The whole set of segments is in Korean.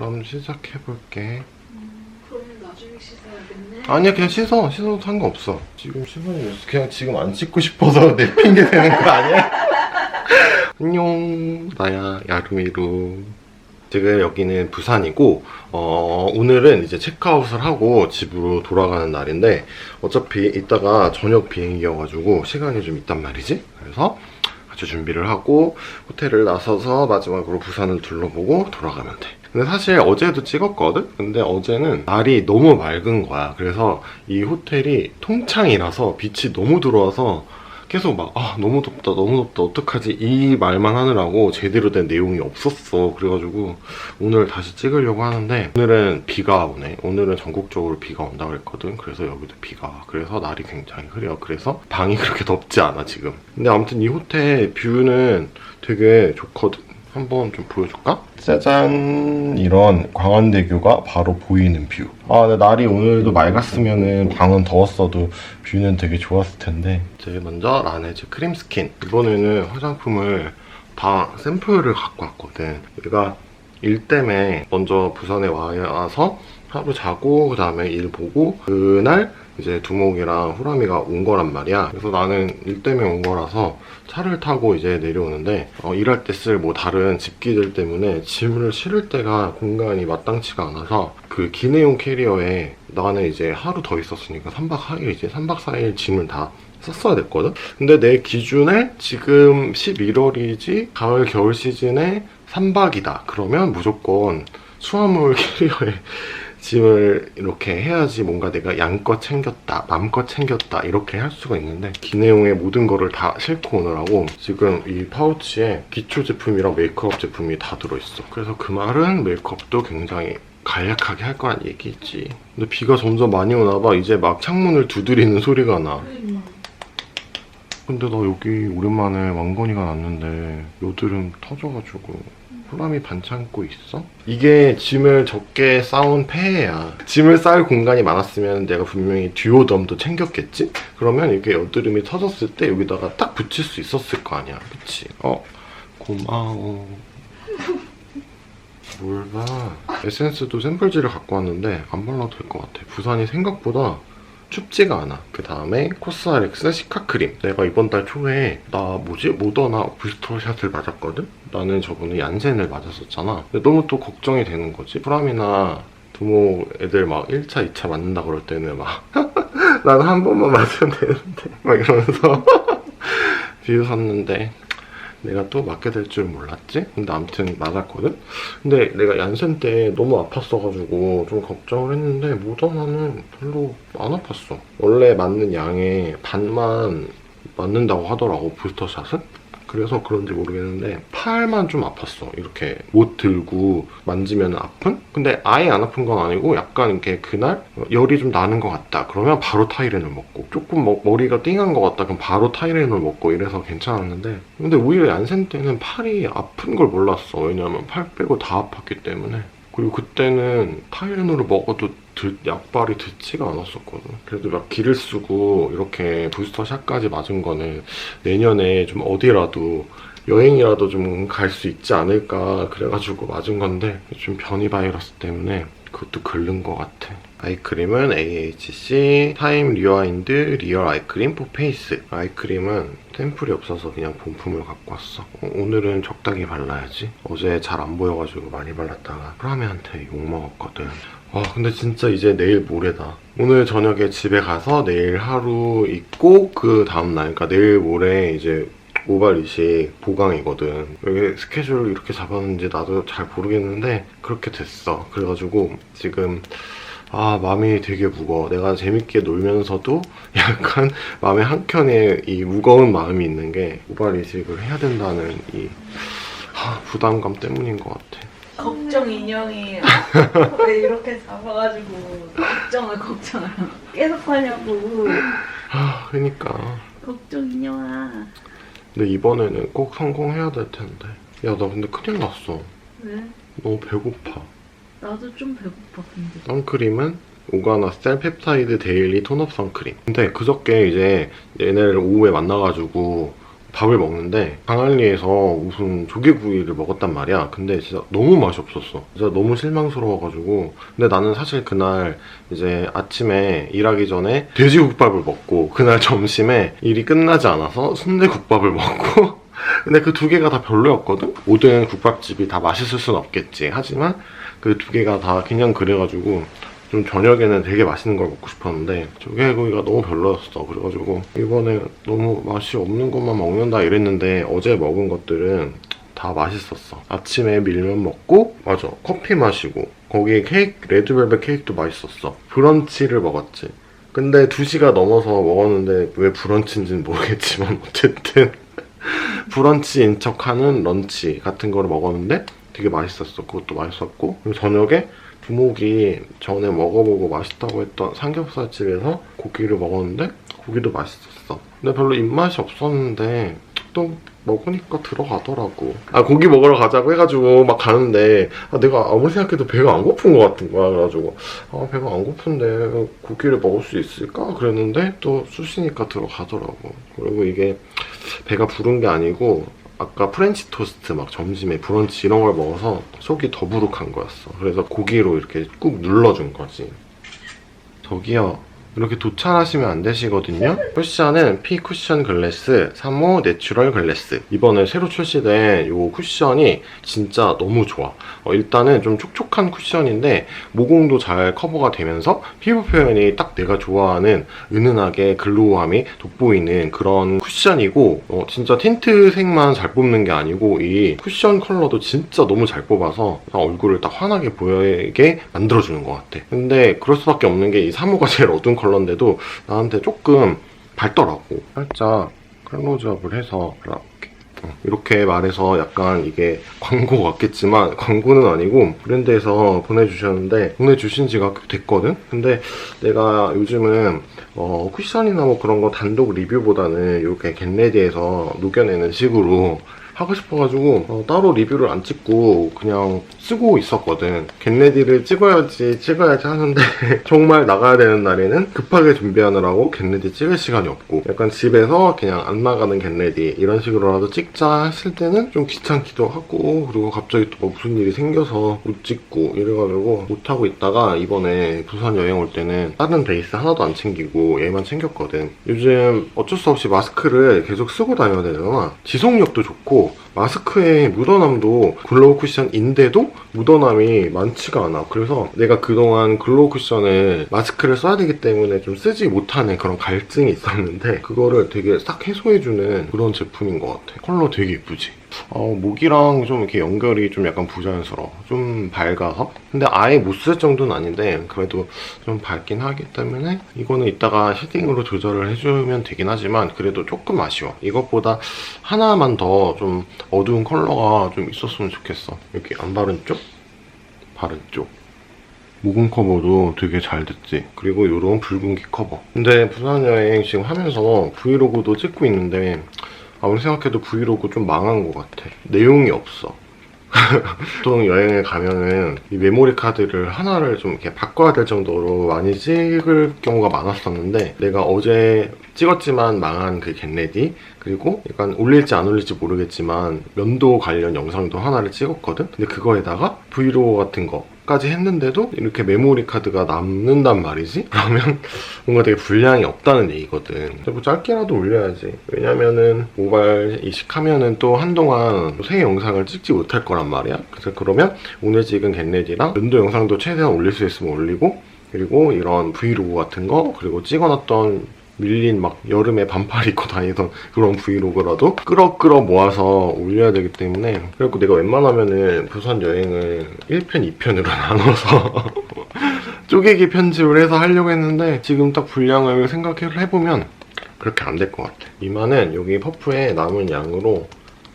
그럼 시작해볼게. 나중에 씻어야겠네. 아니야 그냥 씻어 씻어도 상관없어 지금 시간이 그냥 지금 안 씻고 싶어서 내 핑계 대는 거 아니야? 안녕 나야 야루미루 지금 여기는 부산이고 어, 오늘은 이제 체크아웃을 하고 집으로 돌아가는 날인데 어차피 이따가 저녁 비행기여가지고 시간이 좀 있단 말이지 그래서 같이 준비를 하고 호텔을 나서서 마지막으로 부산을 둘러보고 돌아가면 돼. 근데 사실 어제도 찍었거든? 근데 어제는 날이 너무 맑은 거야. 그래서 이 호텔이 통창이라서 빛이 너무 들어와서 계속 막, 아, 너무 덥다, 너무 덥다, 어떡하지? 이 말만 하느라고 제대로 된 내용이 없었어. 그래가지고 오늘 다시 찍으려고 하는데 오늘은 비가 오네. 오늘은 전국적으로 비가 온다 그랬거든. 그래서 여기도 비가 와. 그래서 날이 굉장히 흐려. 그래서 방이 그렇게 덥지 않아, 지금. 근데 아무튼 이 호텔 뷰는 되게 좋거든. 한번 좀 보여줄까? 짜잔 이런 광안대교가 바로 보이는 뷰. 아, 날이 오늘도 맑았으면은 방은 더웠어도 뷰는 되게 좋았을 텐데. 제일 먼저 라네즈 크림 스킨. 이번에는 화장품을 다 샘플을 갖고 왔거든. 얘가 일 때문에 먼저 부산에 와서 하루 자고 그 다음에 일 보고 그날 이제 두목이랑 후라미가 온 거란 말이야. 그래서 나는 일 때문에 온 거라서 차를 타고 이제 내려오는데 어, 일할 때 쓸 뭐 다른 집기들 때문에 짐을 실을 때가 공간이 마땅치가 않아서 그 기내용 캐리어에 나는 이제 하루 더 있었으니까 3박 4일 이제 3박 4일 짐을 다 썼어야 됐거든? 근데 내 기준에 지금 11월이지 가을 겨울 시즌에 3박이다. 그러면 무조건 수화물 캐리어에 짐을 이렇게 해야지 뭔가 내가 양껏 챙겼다, 맘껏 챙겼다 이렇게 할 수가 있는데 기내용의 모든 거를 다 싣고 오느라고 지금 이 파우치에 기초 제품이랑 메이크업 제품이 다 들어있어. 그래서 그 말은 메이크업도 굉장히 간략하게 할 거란 얘기지. 근데 비가 점점 많이 오나 봐. 이제 막 창문을 두드리는 소리가 나. 근데 나 여기 오랜만에 왕건이가 났는데 요드름 터져가지고 호람이 반창고 있어? 이게 짐을 적게 쌓은 폐해야 짐을 쌓을 공간이 많았으면 내가 분명히 듀오덤도 챙겼겠지? 그러면 이게 여드름이 터졌을 때 여기다가 딱 붙일 수 있었을 거 아니야 그치? 어 고마워 뭘 봐. 에센스도 샘플지를 갖고 왔는데 안 발라도 될 것 같아. 부산이 생각보다 춥지가 않아. 그 다음에 코스알엑스 시카크림. 내가 이번 달 초에 나 뭐지 모더나 부스터샷을 맞았거든. 나는 저번에 얀센을 맞았었잖아. 근데 너무 또 걱정이 되는 거지. 프람이나 두모 애들 막 1차, 2차 맞는다 그럴 때는 막 나는 한 번만 맞으면 되는데 막 이러면서 비웃었는데 내가 또 맞게 될 줄 몰랐지? 근데 아무튼 맞았거든? 근데 내가 얀센 때 너무 아팠어가지고 좀 걱정을 했는데 모더나는 별로 안 아팠어. 원래 맞는 양의 반만 맞는다고 하더라고, 부스터샷은? 그래서 그런지 모르겠는데 팔만 좀 아팠어. 이렇게 못 들고 만지면 아픈? 근데 아예 안 아픈 건 아니고 약간 이렇게 그날 열이 좀 나는 것 같다. 그러면 바로 타이레놀 먹고 조금 뭐 머리가 띵한 것 같다. 그럼 바로 타이레놀 먹고 이래서 괜찮았는데 근데 오히려 얀센 때는 팔이 아픈 걸 몰랐어. 왜냐면 팔 빼고 다 아팠기 때문에. 그리고 그때는 타이레놀을 먹어도 들- 약발이 듣지가 않았었거든. 그래도 막 기를 쓰고 이렇게 부스터샷까지 맞은 거는 내년에 좀 어디라도 여행이라도 좀 갈 수 있지 않을까 그래가지고 맞은 건데 좀 변이 바이러스 때문에 그것도 긁는 것 같아. 아이크림은 AHC 타임 리와인드 리얼 아이크림 포 페이스. 아이크림은 템플이 없어서 그냥 본품을 갖고 왔어. 어, 오늘은 적당히 발라야지. 어제 잘 안 보여가지고 많이 발랐다가 프라미한테 욕 먹었거든. 아 근데 진짜 이제 내일 모레다. 오늘 저녁에 집에 가서 내일 하루 있고 그 다음날 그러니까 내일 모레 이제 오발이식 보강이거든. 왜 스케줄 이렇게 잡았는지 나도 잘 모르겠는데 그렇게 됐어. 그래가지고 지금 아 마음이 되게 무거워. 내가 재밌게 놀면서도 약간 마음의 한켠에 이 무거운 마음이 있는 게 오발이식을 해야 된다는 이 아, 부담감 때문인 것 같아. 걱정 인형이 왜 이렇게 잡아가지고 걱정을 걱정을 계속 하냐고. 아 그러니까. 걱정 인형아. 근데 이번에는 꼭 성공해야 될 텐데. 야 나 근데 큰일 났어. 왜? 너무 배고파. 나도 좀 배고파 근데. 선크림은 오가나 셀 펩타이드 데일리 톤업 선크림. 근데 그저께 이제 얘네를 오후에 만나가지고 밥을 먹는데 강한리에서 무슨 조개구이를 먹었단 말이야. 근데 진짜 너무 맛이 없었어. 진짜 너무 실망스러워가지고. 근데 나는 사실 그날 이제 아침에 일하기 전에 돼지국밥을 먹고 그날 점심에 일이 끝나지 않아서 순대국밥을 먹고 근데 그 두 개가 다 별로였거든? 모든 국밥집이 다 맛있을 순 없겠지. 하지만 그 두 개가 다 그냥 그래가지고 좀 저녁에는 되게 맛있는 걸 먹고 싶었는데 조개구이가 너무 별로였어. 그래가지고 이번에 너무 맛이 없는 것만 먹는다 이랬는데 어제 먹은 것들은 다 맛있었어. 아침에 밀면 먹고 맞아 커피 마시고 거기에 케이크 레드벨벳 케이크도 맛있었어. 브런치를 먹었지. 근데 2시가 넘어서 먹었는데 왜 브런치인지는 모르겠지만 어쨌든 브런치인 척하는 런치 같은 거를 먹었는데 되게 맛있었어. 그것도 맛있었고 그리고 저녁에 두목이 전에 먹어보고 맛있다고 했던 삼겹살 집에서 고기를 먹었는데 고기도 맛있었어. 근데 별로 입맛이 없었는데 또 먹으니까 들어가더라고. 아 고기 먹으러 가자고 해가지고 막 가는데 아, 내가 아무리 생각해도 배가 안 고픈 것 같은 거야. 그래가지고 아 배가 안 고픈데 고기를 먹을 수 있을까? 그랬는데 또 쑤시니까 들어가더라고. 그리고 이게 배가 부른 게 아니고 아까 프렌치 토스트 막 점심에 브런치 이런 걸 먹어서 속이 더부룩한 거였어. 그래서 고기로 이렇게 꾹 눌러준 거지. 저기요. 이렇게 도착하시면 안 되시거든요. 쿠션은 P 쿠션 글래스 3호 내추럴 글래스. 이번에 새로 출시된 이 쿠션이 진짜 너무 좋아. 어, 일단은 좀 촉촉한 쿠션인데 모공도 잘 커버가 되면서 피부 표현이 딱 내가 좋아하는 은은하게 글로우함이 돋보이는 그런 쿠션이고 어, 진짜 틴트 색만 잘 뽑는 게 아니고 이 쿠션 컬러도 진짜 너무 잘 뽑아서 얼굴을 딱 환하게 보이게 만들어주는 것 같아. 근데 그럴 수밖에 없는 게 이 3호가 제일 어두운 컬러인데도 나한테 조금 밝더라고. 살짝 클로즈업을 해서 이렇게 어, 이렇게 말해서 약간 이게 광고 같겠지만 광고는 아니고 브랜드에서 보내주셨는데 보내주신 지가 꽤 됐거든? 근데 내가 요즘은 어, 쿠션이나 뭐 그런 거 단독 리뷰보다는 이렇게 겟레디에서 녹여내는 식으로 하고 싶어가지고 어, 따로 리뷰를 안 찍고 그냥 쓰고 있었거든. 겟레디를 찍어야지 찍어야지 하는데 정말 나가야 되는 날에는 급하게 준비하느라고 겟레디 찍을 시간이 없고 약간 집에서 그냥 안 나가는 겟레디 이런 식으로라도 찍자 했을 때는 좀 귀찮기도 하고 그리고 갑자기 또 무슨 일이 생겨서 못 찍고 이래가지고 못 하고 있다가 이번에 부산 여행 올 때는 다른 베이스 하나도 안 챙기고 얘만 챙겼거든. 요즘 어쩔 수 없이 마스크를 계속 쓰고 다녀야 되잖아. 지속력도 좋고 people 마스크의 묻어남도 글로우 쿠션인데도 묻어남이 많지가 않아. 그래서 내가 그동안 글로우 쿠션을 마스크를 써야 되기 때문에 좀 쓰지 못하는 그런 갈증이 있었는데 그거를 되게 싹 해소해주는 그런 제품인 것 같아. 컬러 되게 예쁘지? 어, 목이랑 좀 이렇게 연결이 좀 약간 부자연스러워. 좀 밝아서. 근데 아예 못 쓸 정도는 아닌데, 그래도 좀 밝긴 하기 때문에, 이거는 이따가 쉐딩으로 조절을 해주면 되긴 하지만, 그래도 조금 아쉬워. 이것보다 하나만 더 좀 어두운 컬러가 좀 있었으면 좋겠어. 여기 안 바른 쪽, 바른 쪽. 모공 커버도 되게 잘 됐지. 그리고 이런 붉은기 커버. 근데 부산 여행 지금 하면서 브이로그도 찍고 있는데, 아무리 생각해도 브이로그 좀 망한 것 같아. 내용이 없어. 보통 여행을 가면은 이 메모리 카드를 하나를 좀 이렇게 바꿔야 될 정도로 많이 찍을 경우가 많았었는데 내가 어제 찍었지만 망한 그 겟레디 그리고 약간 올릴지 안 올릴지 모르겠지만 면도 관련 영상도 하나를 찍었거든? 근데 그거에다가 브이로그 같은 거 까지 했는데도 이렇게 메모리 카드가 남는단 말이지? 그러면 뭔가 되게 분량이 없다는 얘기거든. 뭐 짧게라도 올려야지. 왜냐면은 모바일 이식하면은 또 한동안 새 영상을 찍지 못할 거란 말이야. 그래서 그러면 오늘 찍은 겟레디랑 면도 영상도 최대한 올릴 수 있으면 올리고 그리고 이런 브이로그 같은 거 그리고 찍어놨던 밀린 막 여름에 반팔 입고 다니던 그런 브이로그라도 끌어끌어 모아서 올려야 되기 때문에 그래갖고 내가 웬만하면은 부산 여행을 1편, 2편으로 나눠서 쪼개기 편집을 해서 하려고 했는데 지금 딱 분량을 생각을 해보면 그렇게 안 될 것 같아. 이마는 여기 퍼프에 남은 양으로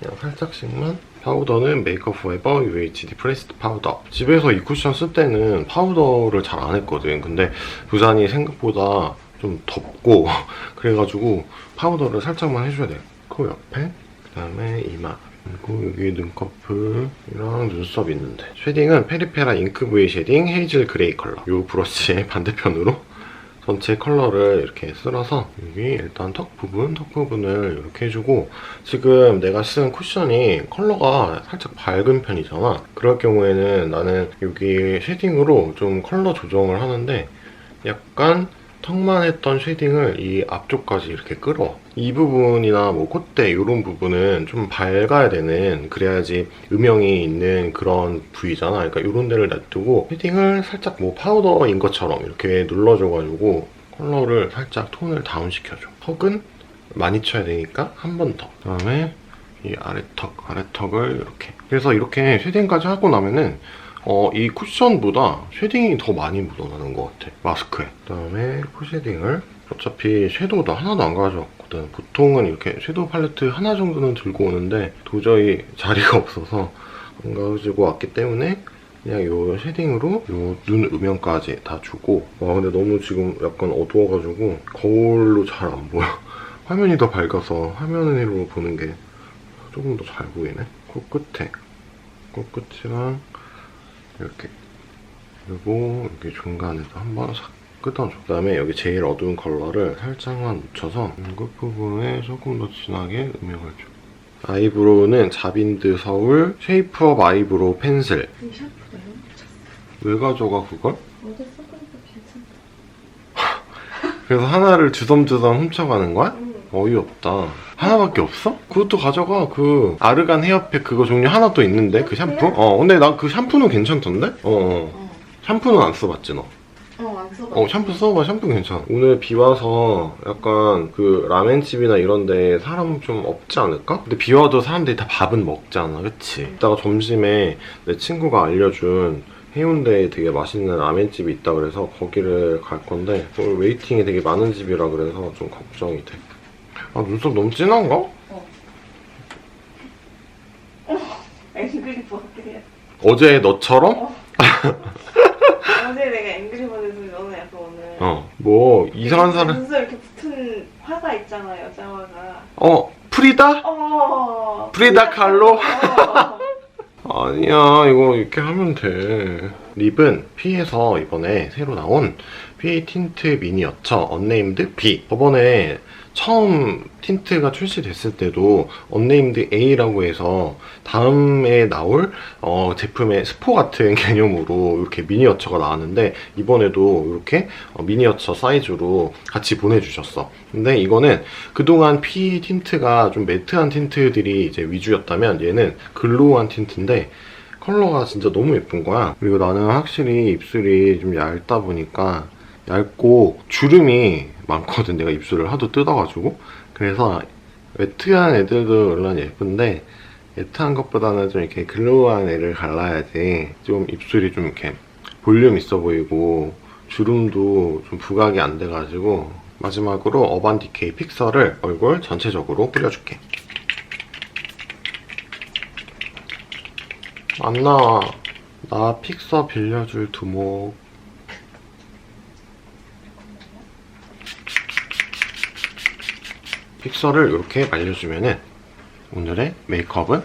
그냥 살짝씩만 파우더는 메이크업 포에버 UHD 프레스드 파우더 집에서 이 쿠션 쓸 때는 파우더를 잘 안 했거든. 근데 부산이 생각보다 좀 덥고 그래가지고 파우더를 살짝만 해줘야 돼. 코 옆에 그다음에 이마 그리고 여기 눈꺼풀이랑 눈썹 있는데 쉐딩은 페리페라 잉크 브이 쉐딩 헤이즐 그레이 컬러 이 브러쉬의 반대편으로 전체 컬러를 이렇게 쓸어서 여기 일단 턱 부분, 턱 부분을 이렇게 해주고 지금 내가 쓴 쿠션이 컬러가 살짝 밝은 편이잖아. 그럴 경우에는 나는 여기 쉐딩으로 좀 컬러 조정을 하는데 약간 턱만 했던 쉐딩을 이 앞쪽까지 이렇게 끌어. 이 부분이나 뭐 콧대 이런 부분은 좀 밝아야 되는 그래야지 음영이 있는 그런 부위잖아. 그러니까 이런 데를 놔두고 쉐딩을 살짝 뭐 파우더인 것처럼 이렇게 눌러줘가지고 컬러를 살짝 톤을 다운 시켜줘. 턱은 많이 쳐야 되니까 한 번 더. 그다음에 이 아래턱, 아래턱을 이렇게. 그래서 이렇게 쉐딩까지 하고 나면은 어, 이 쿠션보다 쉐딩이 더 많이 묻어나는 것 같아. 마스크에. 그다음에 코 쉐딩을 어차피 섀도우 도 하나도 안 가져왔거든. 보통은 이렇게 섀도우 팔레트 하나 정도는 들고 오는데 도저히 자리가 없어서 안 가지고 왔기 때문에 그냥 요 쉐딩으로 요 눈 음영까지 다 주고 와 근데 너무 지금 약간 어두워가지고 거울로 잘 안 보여. 화면이 더 밝아서 화면으로 보는 게 조금 더 잘 보이네. 코끝에 코끝이랑 이렇게 그리고 여기 중간에도 한번 싹 끄덕줘 그 다음에 여기 제일 어두운 컬러를 살짝만 묻혀서 끝 부분에 조금 더 진하게 음영을 줘 아이브로우는 자빈드 서울 쉐이프업 아이브로우 펜슬 이 샴푸 내가 왜 가져가 그걸? 어제 써보니까 괜찮다. 그래서 하나를 주섬주섬 훔쳐가는 거야? 응. 어이없다 하나밖에 없어? 그것도 가져가 그 아르간 헤어팩 그거 종류 하나 또 있는데 그 샴푸? 어 근데 나그 샴푸는 괜찮던데? 어, 어 어. 샴푸는 안 써봤지 너? 어, 안 써봐. 어 샴푸 써봐 샴푸 괜찮아 오늘 비 와서 약간 그 라멘집이나 이런데 사람 좀 없지 않을까? 근데 비 와도 사람들이 다 밥은 먹잖아 그치? 이따가 점심에 내 친구가 알려준 해운대에 되게 맛있는 라멘집이 있다 그래서 거기를 갈 건데 오늘 웨이팅이 되게 많은 집이라 그래서 좀 걱정이 돼. 아 눈썹 너무 진한가? 앵그리 버드야. 어제 너처럼? 어제 내가 앵그리 버드에서 너는 약간 오늘. 어. 뭐 이상한 사람. 눈썹 이렇게 붙은 화가 있잖아, 여자 화가. 어 프리다? 어. 프리다 칼로? 어. 아니야 이거 이렇게 하면 돼 립은 P에서 이번에 새로 나온 PA 틴트 미니어처 언네임드 B 저번에 처음 틴트가 출시됐을 때도 언네임드 A라고 해서 다음에 나올 어, 제품의 스포 같은 개념으로 이렇게 미니어처가 나왔는데 이번에도 이렇게 어, 미니어처 사이즈로 같이 보내주셨어 근데 이거는 그동안 P 틴트가 좀 매트한 틴트들이 이제 위주였다면 얘는 글로우한 틴트인데 컬러가 진짜 너무 예쁜 거야. 그리고 나는 확실히 입술이 좀 얇다 보니까 얇고 주름이 많거든. 내가 입술을 하도 뜯어가지고. 그래서 매트한 애들도 물론 예쁜데 매트한 것보다는 좀 이렇게 글로우한 애를 갈라야지 좀 입술이 좀 이렇게 볼륨 있어 보이고 주름도 좀 부각이 안 돼가지고 마지막으로 어반 디케이 픽서를 얼굴 전체적으로 뿌려줄게. 안 나와. 나 픽서 빌려줄 두목. 픽서를 이렇게 말려주면은 오늘의 메이크업은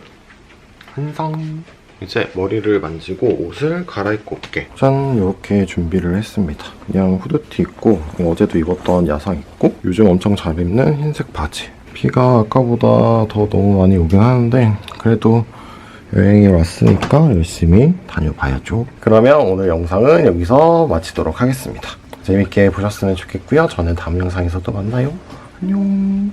완성. 이제 머리를 만지고 옷을 갈아입고 올게. 짠, 이렇게 준비를 했습니다. 그냥 후드티 입고 어제도 입었던 야상 입고 요즘 엄청 잘 입는 흰색 바지. 비가 아까보다 더 너무 많이 오긴 하는데 그래도 여행이 왔으니까 열심히 다녀봐야죠. 그러면 오늘 영상은 여기서 마치도록 하겠습니다. 재밌게 보셨으면 좋겠고요. 저는 다음 영상에서 또 만나요. 안녕.